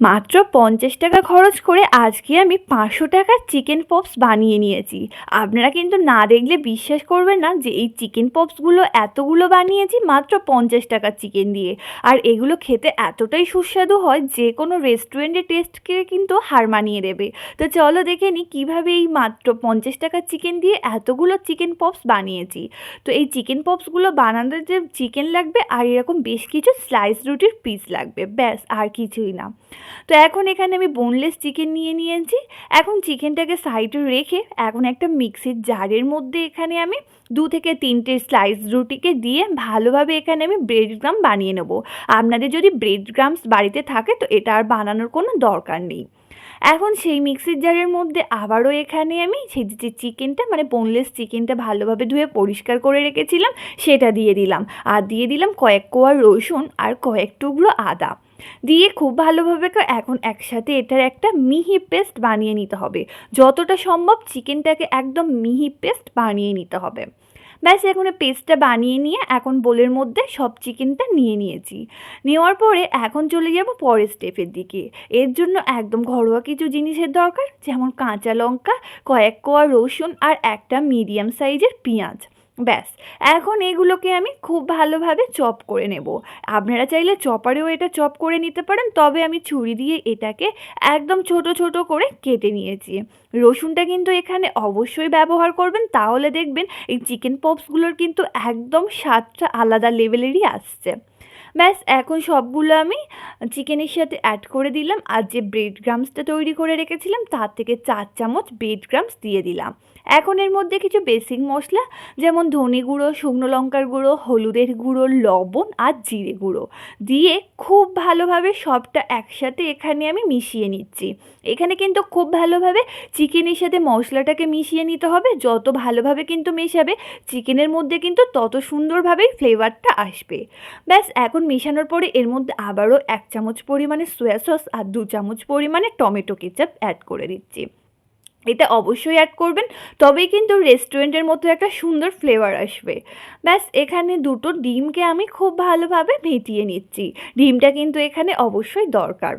মাত্র পঞ্চাশ টাকা খরচ করে আজকে আমি পাঁচশো টাকার চিকেন পপস বানিয়ে নিয়েছি। আপনারা কিন্তু না দেখলে বিশ্বাস করবেন না যে এই চিকেন পপসগুলো এতগুলো বানিয়েছি মাত্র পঞ্চাশ টাকার চিকেন দিয়ে। আর এগুলো খেতে এতটাই সুস্বাদু হয় যে কোনো রেস্টুরেন্টে টেস্টকে কিন্তু হার মানিয়ে দেবে। তো চলো দেখে নিই কীভাবে এই মাত্র পঞ্চাশ টাকার চিকেন দিয়ে এতগুলো চিকেন পপস বানিয়েছি। তো এই চিকেন পপসগুলো বানানোর যে চিকেন লাগবে আর এরকম বেশ কিছু স্লাইস রুটির পিস লাগবে। ব্যাস, আর কিছুই না। তো এখন এখানে আমি বোনলেস চিকেন নিয়ে নিয়েছি। এখন চিকেনটাকে সাইডে রেখে এখন একটা মিক্সির জারের মধ্যে এখানে আমি দু থেকে তিনটে স্লাইস রুটিকে দিয়ে ভালোভাবে এখানে আমি ব্রেড গ্রাম বানিয়ে নেব। আপনাদের যদি ব্রেড গ্রামস বাড়িতে থাকে তো এটা আর বানানোর কোনো দরকার নেই। এখন সেই মিক্সির জারের মধ্যে আবারও এখানে আমি সেই যে চিকেনটা মানে বোনলেস চিকেনটা ভালোভাবে ধুয়ে পরিষ্কার করে রেখেছিলাম, সেটা দিয়ে দিলাম। আর দিয়ে দিলাম কয়েক কোয়া রসুন আর কয়েক টুকরো আদা। দিয়ে খুব ভালোভাবে এখন একসাথে এটার একটা মিহি পেস্ট বানিয়ে নিতে হবে। যতটা সম্ভব চিকেনটাকে একদম মিহি পেস্ট বানিয়ে নিতে হবে। ব্যাস, এখন পেস্টটা বানিয়ে নিয়ে এখন বোলের মধ্যে সব চিকেনটা নিয়ে নিয়েছি। নেওয়ার পরে এখন চলে যাব পরের স্টেপের দিকে। এর জন্য একদম ঘরোয়া কিছু জিনিসের দরকার, যেমন কাঁচা লঙ্কা, কয়েক কোয়া রসুন আর একটা মিডিয়াম সাইজের পেঁয়াজ। ব্যাস, এখন এগুলোকে আমি খুব ভালোভাবে চপ করে নেব। আপনারা চাইলে চপারেও এটা চপ করে নিতে পারেন, তবে আমি ছুরি দিয়ে এটাকে একদম ছোট ছোট করে কেটে নিয়েছি। রসুনটা কিন্তু এখানে অবশ্যই ব্যবহার করবেন, তাহলে দেখবেন এই চিকেন পপসগুলোর কিন্তু একদম স্বাদটা আলাদা লেভেলেরই আসছে। ব্যাস, এখন সবগুলো আমি চিকেনের সাথে অ্যাড করে দিলাম আর যে ব্রেড গ্রামসটা তৈরি করে রেখেছিলাম, তার থেকে চার চামচ ব্রেড গ্রামস দিয়ে দিলাম। এখন এর মধ্যে কিছু বেসিক মশলা, যেমন ধনে গুঁড়ো, শুকনো লঙ্কার গুঁড়ো, হলুদের গুঁড়ো, লবণ আর জিরে গুঁড়ো দিয়ে খুব ভালোভাবে সবটা একসাথে এখানে আমি মিশিয়ে নিচ্ছি। এখানে কিন্তু খুব ভালোভাবে চিকেনের সাথে মশলাটাকে মিশিয়ে নিতে হবে, যত ভালোভাবে কিন্তু মেশাবে চিকেনের মধ্যে কিন্তু তত সুন্দরভাবেই ফ্লেভারটা আসবে। ব্যাস, এখন মেশানোর পরে এর মধ্যে আবারও এক চামচ পরিমাণে সোয়া সস আর দু চামচ পরিমাণে টমেটো কেচাপ অ্যাড করে দিচ্ছি। এটা অবশ্যই অ্যাড করবেন, তবেই কিন্তু রেস্টুরেন্টের মতো একটা সুন্দর ফ্লেভার আসবে। ব্যাস, এখানে দুটো ডিমকে আমি খুব ভালোভাবে ভেটিয়ে নিচ্ছি। ডিমটা কিন্তু এখানে অবশ্যই দরকার।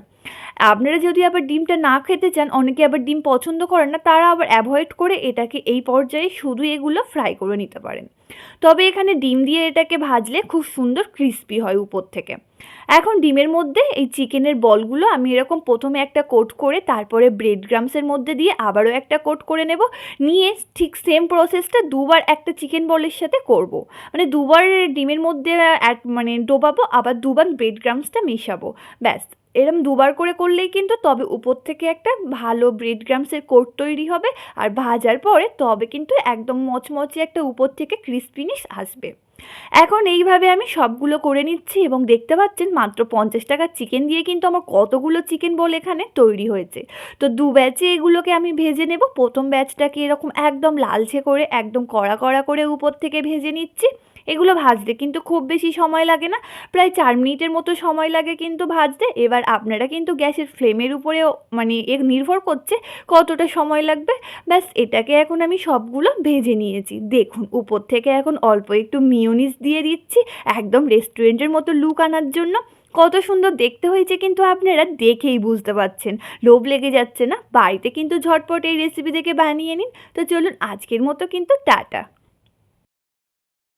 আপনারা যদি আবার ডিমটা না খেতে চান, অনেকে আবার ডিম পছন্দ করেন না, তারা আবার অ্যাভয়েড করে এটাকে এই পর্যায়ে শুধু এগুলো ফ্রাই করে নিতে পারেন। তবে এখানে ডিম দিয়ে এটাকে ভাজলে খুব সুন্দর ক্রিস্পি হয় উপর থেকে। এখন ডিমের মধ্যে এই চিকেনের বলগুলো আমি এরকম প্রথমে একটা কোট করে, তারপরে ব্রেড গ্রামসের মধ্যে দিয়ে আবারও একটা কোট করে নেব। নিয়ে ঠিক সেম প্রসেসটা দুবার একটা চিকেন বলের সাথে করব। মানে দুবার ডিমের মধ্যে মানে ডোবাবো, আবার দুবার ব্রেড গ্রামসটা মেশাবো। ব্যাস। এরম দুবার করে করলেই কিন্তু তবে উপর থেকে একটা ভালো ব্রেড গ্রামসের কোট তৈরি হবে। আর ভাজার পরে তবে কিন্তু একদম মচমচে একটা উপর থেকে ক্রিস্পিনিস আসবে। এখন এইভাবে আমি সবগুলো করে নিচ্ছি এবং দেখতে পাচ্ছেন মাত্র পঞ্চাশ টাকার চিকেন দিয়ে কিন্তু আমার কতগুলো চিকেন বল এখানে তৈরি হয়েছে। তো দু ব্যাচে এগুলোকে আমি ভেজে নেব। প্রথম ব্যাচটাকে এরকম একদম লালচে করে, একদম কড়া কড়া করে উপর থেকে ভেজে নিচ্ছি। এগুলো ভাজতে কিন্তু খুব বেশি সময় লাগে না। প্রায় চার মিনিটের মতো সময় লাগে কিন্তু ভাজতে। এবার আপনারা কিন্তু গ্যাসের ফ্লেমের উপরেও মানে এ নির্ভর করছে কতটা সময় লাগবে। ব্যাস, এটাকে এখন আমি সবগুলো ভেজে নিয়েছি। দেখুন, উপর থেকে এখন অল্প একটু মিওনিস দিয়ে দিচ্ছি একদম রেস্টুরেন্টের মতো লুক আনার জন্য। কত সুন্দর দেখতে হয়েছে কিন্তু আপনারা দেখেই বুঝতে পারছেন। লোভ লেগে যাচ্ছে না। বাড়িতে কিন্তু ঝটপট এই রেসিপি দেখে বানিয়ে নিন। তো চলুন আজকের মতো কিন্তু টাটা।